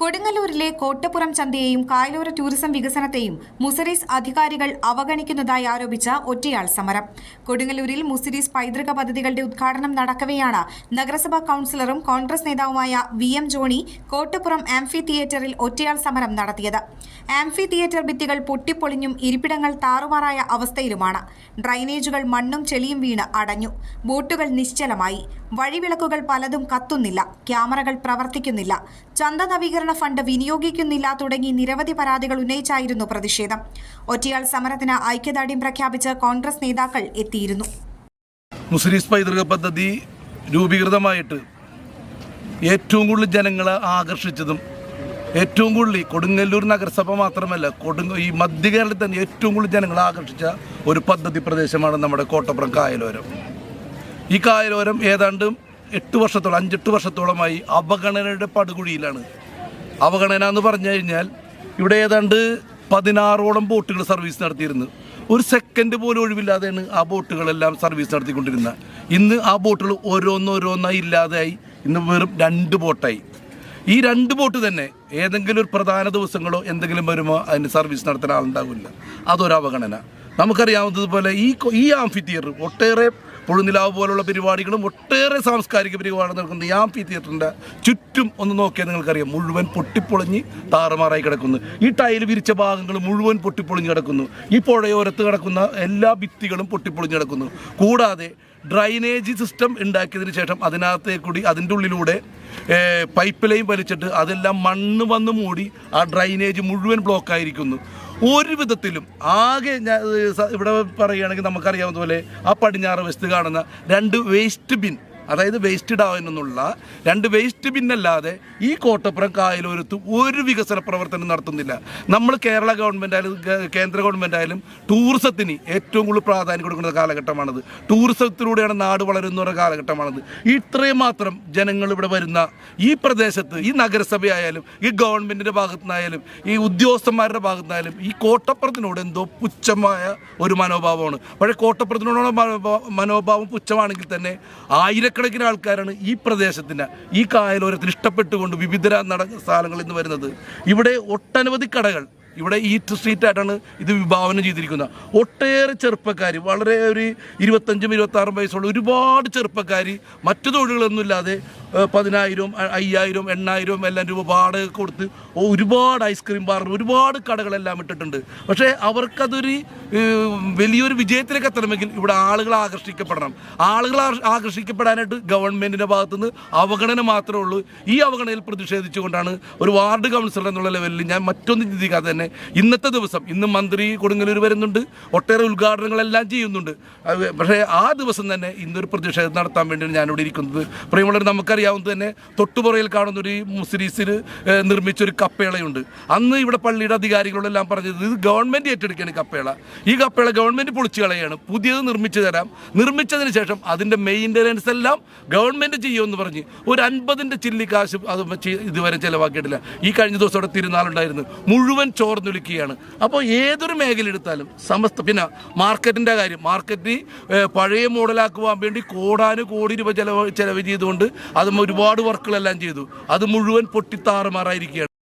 കൊടുങ്ങല്ലൂരിലെ കോട്ടപ്പുറം ചന്തയെയും കായലോര ടൂറിസം വികസനത്തെയും മുസരീസ് അധികാരികൾ അവഗണിക്കുന്നതായി ആരോപിച്ച ഒറ്റയാൾ സമരം. കൊടുങ്ങല്ലൂരിൽ മുസരീസ് പൈതൃക പദ്ധതികളുടെ ഉദ്ഘാടനം നടക്കവെയാണ് നഗരസഭാ കൌൺസിലറും കോൺഗ്രസ് നേതാവുമായ വി എം ജോണി കോട്ടപ്പുറം ആംഫി തിയേറ്ററിൽ ഒറ്റയാൾ സമരം നടത്തിയത്. ആംഫി തിയേറ്റർ ഭിത്തികൾ പൊട്ടിപ്പൊളിഞ്ഞും ഇരിപ്പിടങ്ങൾ താറുമാറായ അവസ്ഥയിലുമാണ്. ഡ്രൈനേജുകൾ മണ്ണും ചെളിയും വീണ് അടഞ്ഞു. ബോട്ടുകൾ നിശ്ചലമായി. വഴിവിളക്കുകൾ പലതും കത്തുന്നില്ല. ക്യാമറകൾ പ്രവർത്തിക്കുന്നില്ല. ചന്ത നവീകരണ ഫണ്ട് വിനിയോഗിക്കുന്നില്ല തുടങ്ങി നിരവധി പരാതികൾ ഉന്നയിച്ചായിരുന്നു പ്രതിഷേധം. ഒറ്റയാൾ സമരത്തിന് ഐക്യദാർഢ്യം പ്രഖ്യാപിച്ച് കോൺഗ്രസ് നേതാക്കൾ എത്തിയിരുന്നു. മുസ്ലിം പൈതൃക പദ്ധതി രൂപീകൃതമായിട്ട് ഏറ്റവും കൂടുതൽ ജനങ്ങളെ ആകർഷിച്ചതും ഏറ്റവും കൂടുതൽ കൊടുങ്ങല്ലൂർ നഗരസഭ മാത്രമല്ല കൊടുങ്ങ ഈ മധ്യ കേരളത്തിൽ തന്നെ ഏറ്റവും കൂടുതൽ ജനങ്ങളെ ആകർഷിച്ച ഒരു പദ്ധതി പ്രദേശമാണ് നമ്മുടെ കോട്ടപ്പുറം കായലോരം. ഈ കായലോരം ഏതാണ്ട് എട്ട് വർഷത്തോളം അഞ്ചെട്ട് വർഷത്തോളമായി അവഗണനയുടെ പടുകുഴിയിലാണ്. അവഗണന എന്ന് പറഞ്ഞു കഴിഞ്ഞാൽ ഇവിടെ ഏതാണ്ട് പതിനാറോളം ബോട്ടുകൾ സർവീസ് നടത്തിയിരുന്നു. ഒരു സെക്കൻഡ് പോലും ഒഴിവില്ലാതെയാണ് ആ ബോട്ടുകളെല്ലാം സർവീസ് നടത്തിക്കൊണ്ടിരുന്നത്. ഇന്ന് ആ ബോട്ടുകൾ ഓരോന്നോരോന്നായി ഇല്ലാതെയായി ഇന്ന് വെറും രണ്ട് ബോട്ടായി. ഈ രണ്ട് ബോട്ട് തന്നെ ഏതെങ്കിലും ഒരു പ്രധാന ദിവസങ്ങളോ എന്തെങ്കിലും വരുമോ അതിന് സർവീസ് നടത്താൻ ആളുണ്ടാവില്ല. അതൊരു അവഗണന. നമുക്കറിയാവുന്നതുപോലെ ഈ ഈ ആംഫി തിയേറ്റർ ഒട്ടേറെ പൊഴുനിലാവ് പോലുള്ള പരിപാടികളും ഒട്ടേറെ സാംസ്കാരിക പരിപാടികൾ നടക്കുന്ന ഈ ആംഫി തിയേറ്ററിന്റെ ചുറ്റും ഒന്ന് നോക്കിയാൽ നിങ്ങൾക്കറിയാം. മുഴുവൻ പൊട്ടിപ്പൊളിഞ്ഞ് താറുമാറായി കിടക്കുന്നു. ഈ ടൈൽ വിരിച്ച ഭാഗങ്ങൾ മുഴുവൻ പൊട്ടിപ്പൊളിഞ്ഞ് കിടക്കുന്നു. ഈ പുഴയോരത്ത് കിടക്കുന്ന എല്ലാ ഭിത്തികളും പൊട്ടിപ്പൊളിഞ്ഞ് കിടക്കുന്നു. കൂടാതെ ഡ്രൈനേജ് സിസ്റ്റം ഉണ്ടാക്കിയതിന് ശേഷം അതിനകത്തെ കൂടി അതിന്റെ ഉള്ളിലൂടെ പൈപ്പ് ലൈൻ വലിച്ചിട്ട് അതെല്ലാം മണ്ണ് വന്ന് മൂടി ആ ഡ്രൈനേജ് മുഴുവൻ ബ്ലോക്ക് ആയിരിക്കുന്നു ഒരു വിധത്തിലും ആകെ ഇവിടെ പറയുകയാണെങ്കിൽ നമുക്കറിയാവുന്ന പോലെ ആ പടിഞ്ഞാറ് വെസ്റ്റ് കാണുന്ന രണ്ട് വേസ്റ്റ് ബിൻ അതായത് വേസ്റ്റ് ഡാമെന്നുള്ള രണ്ട് വേസ്റ്റ് ബിന്നല്ലാതെ ഈ കോട്ടപ്പുറം കായലോരത്ത് ഒരു വികസന പ്രവർത്തനം നടത്തുന്നില്ല. നമ്മൾ കേരള ഗവൺമെന്റ് ആയാലും കേന്ദ്ര ഗവൺമെന്റ് ആയാലും ടൂറിസത്തിന് ഏറ്റവും കൂടുതൽ പ്രാധാന്യം കൊടുക്കുന്ന കാലഘട്ടമാണത്. ടൂറിസത്തിലൂടെയാണ് നാട് വളരുന്ന ഒരു കാലഘട്ടമാണത്. ഇത്രയും മാത്രം ജനങ്ങൾ ഇവിടെ വരുന്ന ഈ പ്രദേശത്ത് ഈ നഗരസഭയായാലും ഈ ഗവൺമെന്റിന്റെ ഭാഗത്തുനിന്നായാലും ഈ ഉദ്യോഗസ്ഥന്മാരുടെ ഭാഗത്തുനിന്നായാലും ഈ കോട്ടപ്പുറത്തിനോട് എന്തോ പുച്ഛമായ ഒരു മനോഭാവമാണ്. പക്ഷേ കോട്ടപ്പുറത്തിനോടുള്ള മനോഭാവം പുച്ഛമാണെങ്കിൽ തന്നെ ആയിരക്കണക്കിന് ആൾക്കാരാണ് ഈ പ്രദേശത്തിന് ഈ കായലോരത്തിന് ഇഷ്ടപ്പെട്ടുകൊണ്ട് വിവിധ നട സ്ഥലങ്ങളിൽ നിന്ന് വരുന്നത്. ഇവിടെ ഒട്ടനവധി കടകൾ ഇവിടെ ഈറ്റ് സ്ട്രീറ്റ് ആയിട്ടാണ് ഇത് വിഭാവനം ചെയ്തിരിക്കുന്നത്. ഒട്ടേറെ ചെറുപ്പക്കാർ വളരെ ഒരു ഇരുപത്തഞ്ചും ഇരുപത്താറും വയസ്സുള്ള ഒരുപാട് ചെറുപ്പക്കാർ മറ്റു തൊഴിലുകളൊന്നും ഇല്ലാതെ അയ്യായിരം എണ്ണായിരം എല്ലാം രൂപ വാടക കൊടുത്ത് ഒരുപാട് ഐസ്ക്രീം ബാർ ഒരുപാട് കടകളെല്ലാം ഇട്ടിട്ടുണ്ട്. പക്ഷേ അവർക്കതൊരു വലിയൊരു വിജയത്തിലേക്ക് എത്തണമെങ്കിൽ ഇവിടെ ആളുകൾ ആകർഷിക്കപ്പെടണം. ആളുകൾ ആകർഷിക്കപ്പെടാനായിട്ട് ഗവൺമെന്റിന്റെ ഭാഗത്തുനിന്ന് അവഗണന മാത്രമേ ഉള്ളൂ. ഈ അവഗണനയിൽ പ്രതിഷേധിച്ചുകൊണ്ടാണ് ഒരു വാർഡ് കൗൺസിലർ എന്നുള്ള ലെവലിൽ ഞാൻ മറ്റൊന്നും ചിന്തിക്കാതെ തന്നെ ഇന്നത്തെ ദിവസം ഇന്ന് മന്ത്രി കൊടുങ്ങല്ലൂർ വരുന്നുണ്ട്. ഒട്ടേറെ ഉദ്ഘാടനങ്ങളെല്ലാം ചെയ്യുന്നുണ്ട്. പക്ഷേ ആ ദിവസം തന്നെ ഇന്നൊരു പ്രതിഷേധം നടത്താൻ വേണ്ടിയാണ് ഞാനിവിടെ ഇരിക്കുന്നത്. പ്രിയമുള്ളവർ നമുക്കറിയാവുന്നത് തന്നെ തൊട്ടുപുറയിൽ കാണുന്ന ഒരു മുസ്ലിസിൽ നിർമ്മിച്ചൊരു കപ്പേളയുണ്ട്. അന്ന് ഇവിടെ പള്ളിയുടെ അധികാരികളോടെല്ലാം പറഞ്ഞത് ഇത് ഗവൺമെന്റ് ഏറ്റെടുക്കുകയാണ് കപ്പേള. ഈ കപ്പേള ഗവൺമെന്റ് പൊളിച്ചു കളയാണ്. പുതിയത് നിർമ്മിച്ചു തരാം. നിർമ്മിച്ചതിന് ശേഷം അതിന്റെ മെയിന്റനൻസ് എല്ലാം ഗവൺമെന്റ് ചെയ്യുമെന്ന് പറഞ്ഞ് ഒരു അൻപതിന്റെ ചില്ലി കാശ് അത് ഇതുവരെ ചിലവാക്കിയിട്ടില്ല. ഈ കഴിഞ്ഞ ദിവസം അവിടെ തിരുനാളുണ്ടായിരുന്നു മുഴുവൻ ചോർന്നൊലിക്കുകയാണ്. അപ്പോൾ ഏതൊരു മേഖല എടുത്താലും സമസ്ത പിന്നെ മാർക്കറ്റിന്റെ കാര്യം. മാർക്കറ്റ് പഴയ മോഡലാക്കുവാൻ വേണ്ടി കോടാനു കോടി രൂപ ചിലവ് ചിലവ് ചെയ്തുകൊണ്ട് അതും ഒരുപാട് വർക്കുകളെല്ലാം ചെയ്തു. അത് മുഴുവൻ പൊട്ടിത്താറുമാറായിരിക്കുകയാണ്.